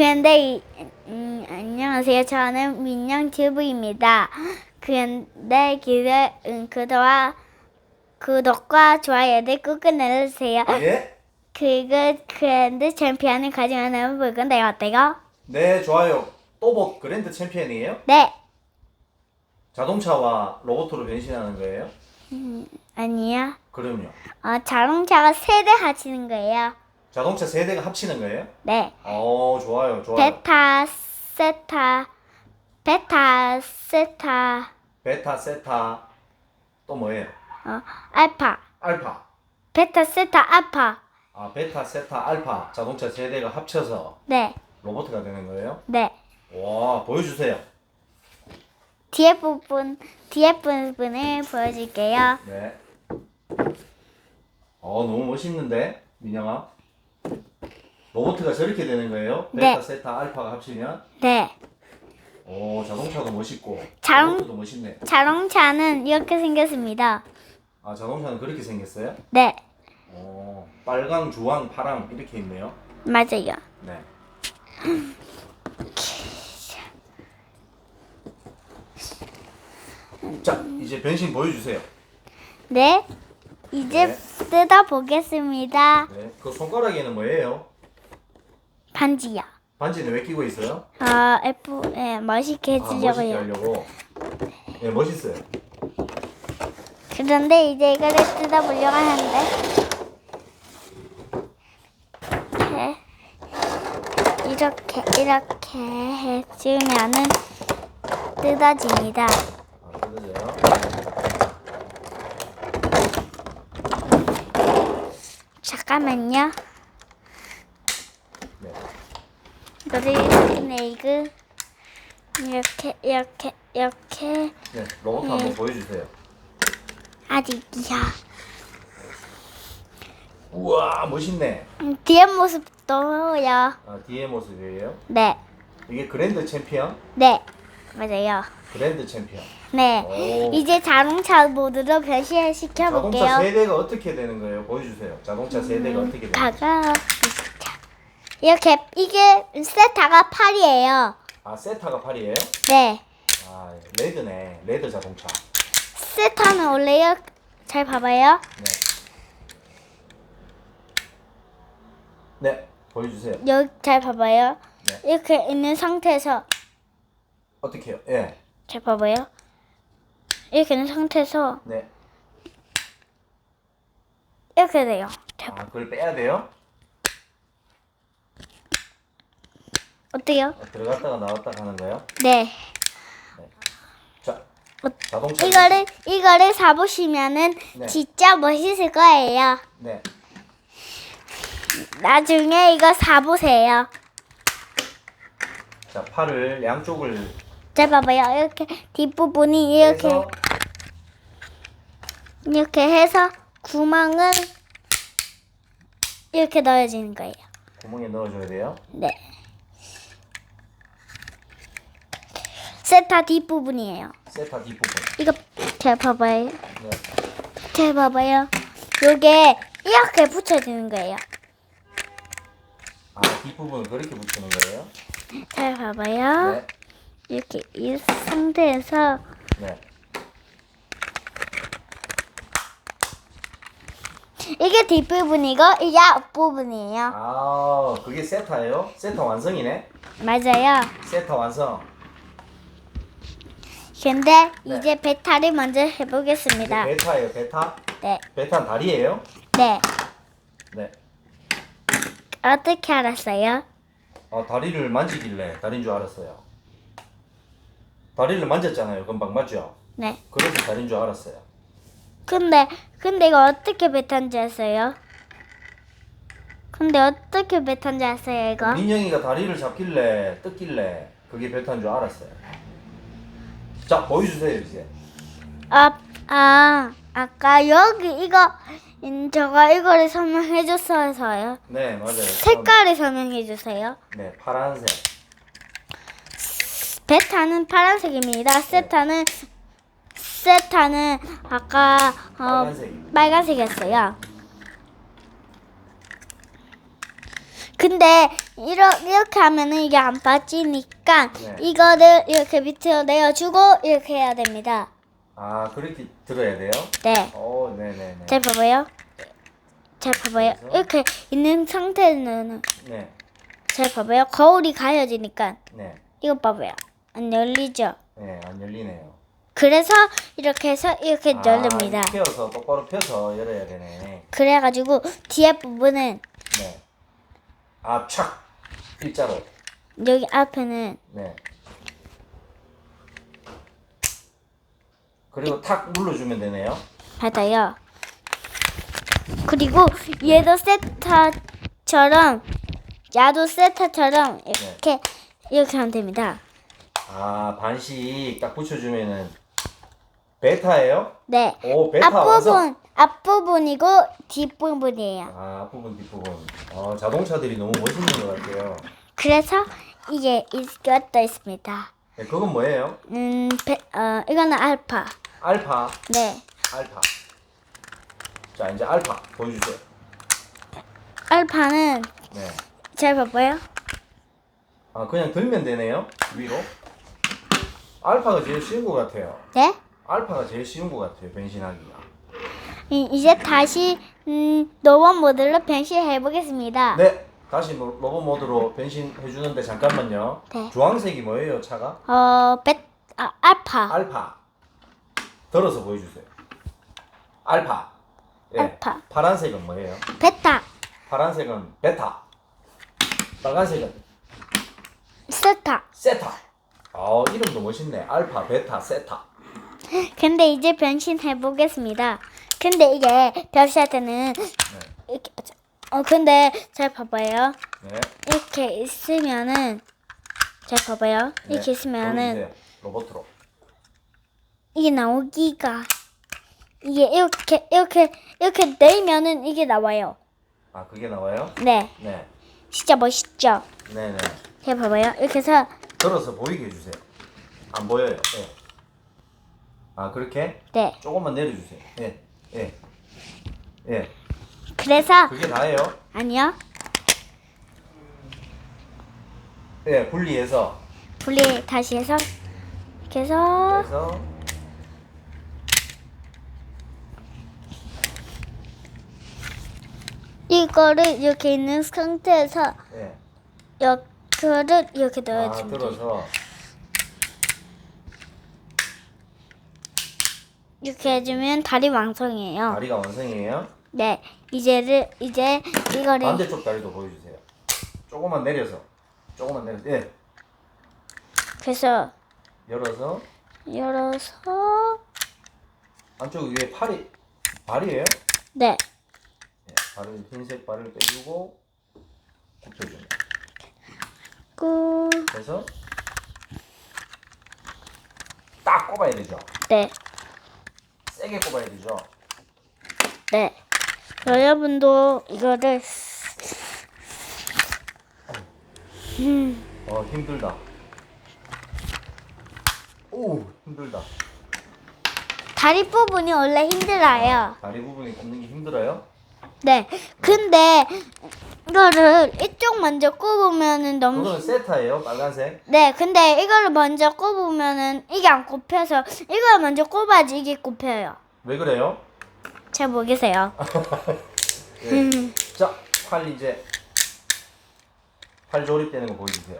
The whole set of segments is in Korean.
그런데 이, 음, 안녕하세요. 저는 민영 튜브입니다. 그런데 기대 음, 구독과 구독과 좋아요를 꾹 눌러주세요. 예? 그리고 그랜드 챔피언을 가져가는 볼 건데 어때요? 네, 좋아요. 또봇 그랜드 챔피언이에요? 네. 자동차와 로봇으로 변신하는 거예요? 아니요. 그럼요. 어, 자동차가 세대 하시는 거예요. 자동차 세 대가 합치는 거예요? 네. 어, 좋아요, 좋아요. 베타, 세타, 베타, 세타, 베타, 세타, 또 뭐예요? 어, 알파. 알파. 베타, 세타, 알파. 아, 베타, 세타, 알파. 자동차 세 대가 합쳐서 네. 로봇가 되는 거예요? 네. 와, 보여주세요. 뒤에 부분, 뒤에 부분을 보여줄게요. 네. 어, 너무 멋있는데, 민영아. 로봇가 저렇게 되는 거예요? 베타, 네. 세타, 알파가 합치면? 네. 오, 자동차도 멋있고, 자동- 로봇도 멋있네. 자동차는 이렇게 생겼습니다. 아, 자동차는 그렇게 생겼어요? 네. 어, 빨강, 주황, 파랑 이렇게 있네요. 맞아요. 네. 자, 이제 변신 보여주세요. 네. 이제 네. 뜯어보겠습니다. 네. 그 손가락에는 뭐예요? 반지요. 반지는 왜 끼고 있어요? 아, F, 예, 멋있게 아, 멋있게 해주려고요. 하려고. 네, 멋있어요. 그런데 이제 이거를 뜯어보려고 하는데. 이렇게, 이렇게, 이렇게 해주면은 뜯어집니다. 아, 뜯어져요. 잠깐만요. 네. 이거를 네이그 이렇게, 이렇게, 이렇게 네, 로봇 한번 보여주세요. 아직이야. 우와, 멋있네. 음, 뒤에 모습도요. 아, 뒤에 모습이에요. 네, 이게 그랜드 챔피언? 네, 맞아요. 그랜드 챔피언. 네, 오. 이제 자동차 모드로 변신시켜 자동차 볼게요. 세대가 어떻게 되는 거예요? 보여주세요. 자동차 세대가 어떻게 되는 거예요? 다가 이렇게 이게 세타가 8이에요. 아, 세타가 8이에요? 네, 아, 레드네. 레드 자동차. 세타는 원래요. 잘 봐봐요. 네. 네, 보여주세요. 여기 잘 봐봐요. 네. 이렇게 있는 상태에서 어떻게 해요? 예. 잘 봐봐요. 이렇게 있는 상태에서 네. 이렇게 돼요. 자, 아, 그걸 빼야 돼요? 어때요? 아, 들어갔다가 나왔다가 하는 거예요? 네. 자, 어, 자동차. 이거를 이거를 사보시면은 네. 진짜 멋있을 거예요. 네. 나중에 이거 사보세요. 자, 팔을 양쪽을 잘 봐봐요. 이렇게 뒷부분이 이렇게 해서 이렇게 해서 구멍은 이렇게 넣어지는 거예요. 구멍에 넣어줘야 돼요. 네. 세타 뒷부분이에요. 세타 뒷부분. 이거 잘 봐봐요. 네. 잘 봐봐요. 요게 이렇게 붙여지는 거예요. 아, 뒷부분을 그렇게 붙이는 거예요? 잘 봐봐요. 네. 이렇게 이 상태에서 네. 이게 뒷부분이고 이게 앞부분이에요. 아, 그게 세타예요? 세타 완성이네? 맞아요. 세타 완성. 근데 네. 이제 베타를 먼저 해보겠습니다. 베타예요, 베타? 네, 베타는 다리예요? 네. 네. 어떻게 알았어요? 아, 다리를 만지길래 다리인 줄 알았어요. 다리를 만졌잖아요, 금방 맞죠? 네. 그래서 다리인 줄 알았어요. 근데 근데 이거 어떻게 베타인지 아세요? 근데 어떻게 베타인지 아세요 이거? 민영이가 다리를 잡길래 뜯길래 그게 베타인 줄 알았어요. 자, 보여주세요, 이제. 아, 아 아까 여기 이거 음, 저가 이거를 설명해 줬어서요. 네, 맞아요. 색깔을 설명해 주세요. 네, 파란색. 베타는 파란색입니다. 세타는 세타는 아까 어, 빨간색. 빨간색이었어요. 근데 이렇게, 이렇게 하면은 이게 안 빠지니까 네. 이거를 이렇게 밑으로 내어주고 이렇게 해야 됩니다. 아 그렇게 들어야 돼요? 네. 오 네네네. 잘 봐봐요. 잘 봐봐요. 그래서? 이렇게 있는 상태는 네. 잘 봐봐요. 거울이 가려지니까 네. 이거 봐봐요. 안 열리죠? 네, 안 열리네요. 그래서 이렇게 해서 이렇게 아, 열립니다. 펴서 똑바로 펴서 열어야 되네. 그래가지고 뒤에 부분은 네. 아, 착 일자로. 여기 앞에는 네. 그리고 탁 눌러주면 되네요. 받아요. 그리고 얘도 세타처럼 야도 세타처럼 이렇게 이렇게 하면 됩니다. 아, 반씩 딱 붙여주면은 베타예요? 네. 오, 베타 완성. 앞부분 앞부분이고 뒷부분이에요. 아, 앞부분 뒷부분. 어, 자동차들이 너무 멋있는 것 같아요. 그래서 이게 이것도 있습니다. 네, 그건 뭐예요? 음, 베, 어, 이거는 알파. 알파, 네. 알파. 자, 이제 알파 보여주세요. 알파는 네. 잘 봐봐요. 아, 그냥 들면 되네요. 위로. 알파가 제일 쉬운 것 같아요. 네. 알파가 제일 쉬운 것 같아요. 변신하기가. 이, 이제 다시 음, 노원 모델로 변신해 보겠습니다. 네. 다시 로- 로봇 모드로 변신해 주는데 잠깐만요. 네. 주황색이 뭐예요, 차가? 어, 베, 아, 알파. 알파. 들어서 보여 주세요. 알파. 예. 알파. 파란색은 뭐예요? 베타. 파란색은 베타. 빨간색은 세타. 세타. 어, 이름도 멋있네. 알파, 베타, 세타. 근데 이제 변신해 보겠습니다. 근데 이게 변신할 때는 네. 이렇게 어 근데 잘 봐봐요. 네. 이렇게 있으면은 잘 봐봐요. 네. 이렇게 있으면은. 로봇으로. 이게 나오기가 이게 이렇게 이렇게 이렇게 내면은 이게 나와요. 아, 그게 나와요? 네, 네. 진짜 멋있죠. 네, 네. 잘 봐봐요. 이렇게 해서 들어서 보이게 해주세요. 안 보여요. 예. 아, 그렇게? 네. 조금만 내려주세요. 예. 예. 예. 그래서 그게 다예요. 아니요. 예, 분리해서. 분리 다시 해서 이렇게 해서 그래서 이거를 이렇게 있는 상태에서 예. 이거를 이렇게 아, 넣어줍니다. 들어서 이렇게 해주면 다리 완성이에요. 다리가 완성이에요. 네, 이제를 이제 이거를 반대쪽 다리도 보여주세요. 조금만 내려서. 조금만 내려서. 예. 그래서 열어서 열어서 안쪽 위에 팔이 발이에요. 네, 예. 발을 흰색 발을 빼주고 굽혀줍니다. 꾹, 그래서 딱 꼽아야 되죠. 네, 세게 꼽아야 되죠. 네. 여러분도 이거를 음, 어 힘들다. 오 힘들다. 다리 부분이 원래 힘들어요. 다리 부분이 꼽는 게 힘들어요? 네, 근데 이거를 이쪽 먼저 꼽으면은 너무 그거는 세타예요, 빨간색. 네, 근데 이거를 먼저 꼽으면은 이게 안 꼽혀서 이걸 먼저 꼽아야지 이게 꼽혀요. 왜 그래요? 잘 모르겠어요. 예. 자, 팔 이제 팔 조립되는 거 보여주세요.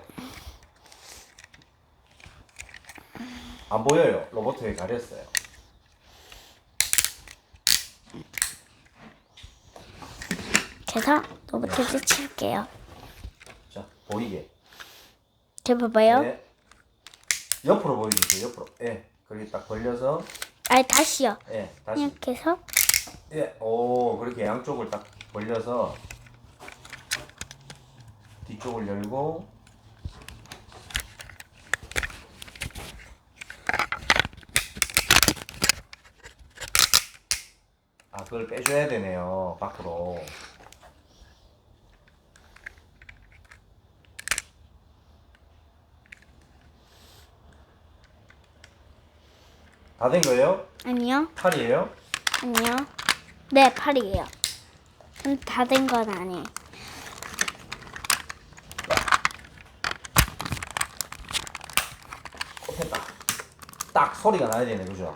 안 보여요. 로봇에 가렸어요. 그래서 로봇을 칠게요. 자, 보이게. 잘 봐봐요. 네. 옆으로 보여주세요. 옆으로. 예. 그렇게 딱 벌려서 아니 다시요. 예. 다시. 이렇게 해서 예. 오, 그렇게 양쪽을 딱 벌려서 뒤쪽을 열고 아, 그걸 빼줘야 되네요. 밖으로. 다 된 거예요? 아니요. 팔이에요? 아니요. 네, 팔이에요. 근데 다 된 건 아니에요. 어, 꼽혔다. 딱 소리가 나야 되네, 그죠?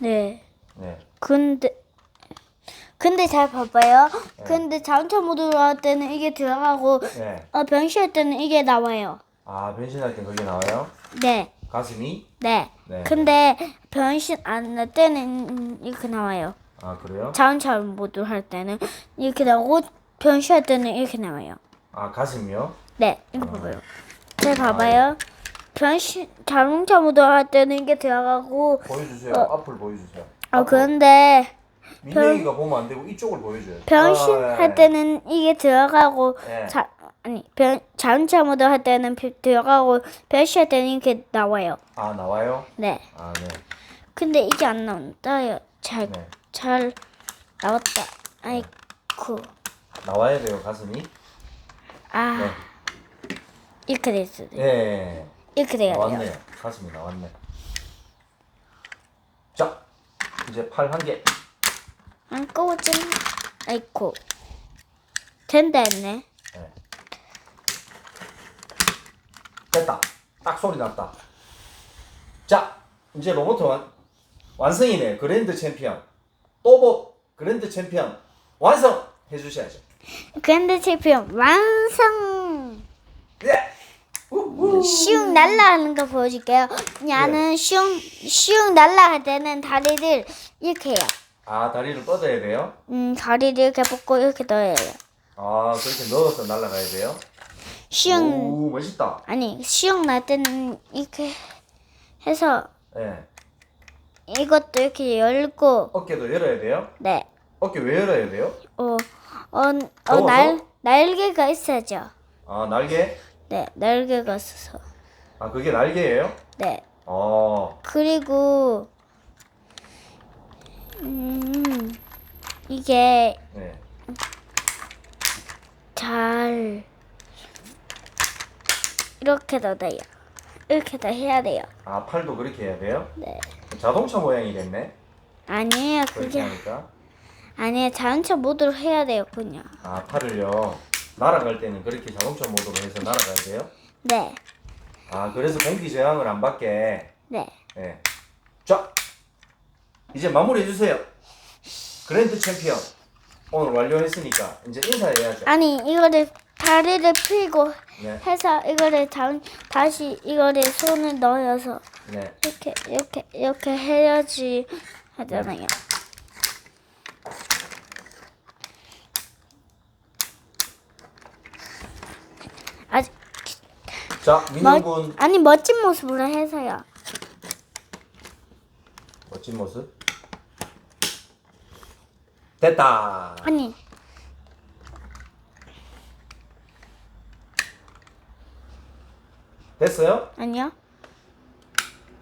네. 네. 근데 근데 잘 봐봐요. 네. 근데 자동차 모드 할 때는 이게 들어가고 네. 어, 변신할 때는 이게 나와요. 아, 변신할 때 그게 나와요? 네. 가슴이? 네. 네. 근데 변신 안 할 때는 이렇게 나와요. 아, 그래요? 자동차 모드 할 때는 이렇게 나오고 변시할 때는 이렇게 나와요. 아, 가슴이요? 네, 이거 봐봐요. 잘 봐봐요. 변신 자동차 모드 할 때는 이게 들어가고 보여주세요. 어. 앞을 보여주세요. 어 그런데 민영이가 보면 안 되고 이쪽을 보여줘요. 변신할 아, 네. 때는 이게 들어가고 네. 자 아니 변 자동차 모드 할 때는 비- 들어가고 변신할 때는 이렇게 나와요. 아, 나와요? 네. 아, 네. 근데 이게 안 나온다요. 잘 네. 잘 나왔다. 아이쿠. 나와야 돼요, 가슴이. 아 네. 이렇게 됐어요. 네. 이렇게 돼야 돼요. 나왔네요. 가슴이 나왔네. 자, 이제 팔 한 개. 안 꺼진 아이쿠. 된다 했네. 네. 됐다. 딱 소리 났다. 자, 이제 로봇 완, 완성이네. 그랜드 챔피언. 또보 그랜드 챔피언 완성 해주셔야죠. 그랜드 챔피언 완성. 예! 슝 날라가는 거 보여줄게요. 나는 슝, 슝 날라갈 때는 다리를 이렇게 해요. 아, 다리를 뻗어야 돼요? 음, 다리를 이렇게 뻗고 이렇게 넣어야 해요. 아, 그렇게 넣어서 날아가야 돼요? 슝, 오, 멋있다. 아니, 슝날 때는 이렇게 해서 예. 이것도 이렇게 열고, 어깨도 열어야 돼요? 네, 어깨 왜 열어야 돼요? 어, 어, 어 더워서? 날, 날개가 있어야죠. 아, 날개? 네, 날개가 있어서. 아, 그게 날개예요? 네, 어, 그리고, 음, 이게 네. 잘 이렇게 넣어요. 이렇게 더 해야 돼요. 아, 팔도 그렇게 해야 돼요? 네. 자동차 모양이 됐네? 아니에요. 그렇게 그게 하니까. 아니에요. 자동차 모드로 해야 돼요. 그냥. 아, 팔을요. 날아갈 때는 그렇게 자동차 모드로 해서 날아가야 돼요? 네. 아, 그래서 공기 저항을 안 받게. 네. 네. 자, 이제 마무리 해 주세요. 그랜드 챔피언. 오늘 완료했으니까 이제 인사해야죠. 아니 이거를 다리를 펴고 네, 해서 이거를 다, 다시 이거를 손을 넣어서 네. 이렇게 이렇게 이렇게 해야지 하잖아요. 아직 자, 멋 민영군 아니 멋진 모습으로 해서요. 멋진 모습. 됐다. 아니 됐어요? 아니요.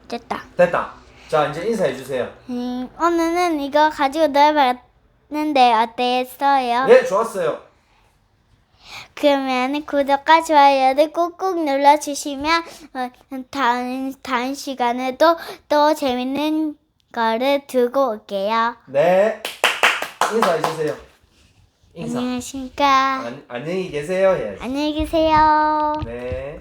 됐다. 됐다. 자, 이제 인사해 주세요. 음, 오늘은 이거 가지고 놀아봤는데 어땠어요? 네, 좋았어요. 그러면 구독과 좋아요를 꾹꾹 눌러주시면 어, 다음, 다음 시간에도 또 재밌는 거를 들고 올게요. 네. 인사해 주세요. 인사. 안녕하십니까. 안, 안녕히 계세요. 해야지. 안녕히 계세요. 네.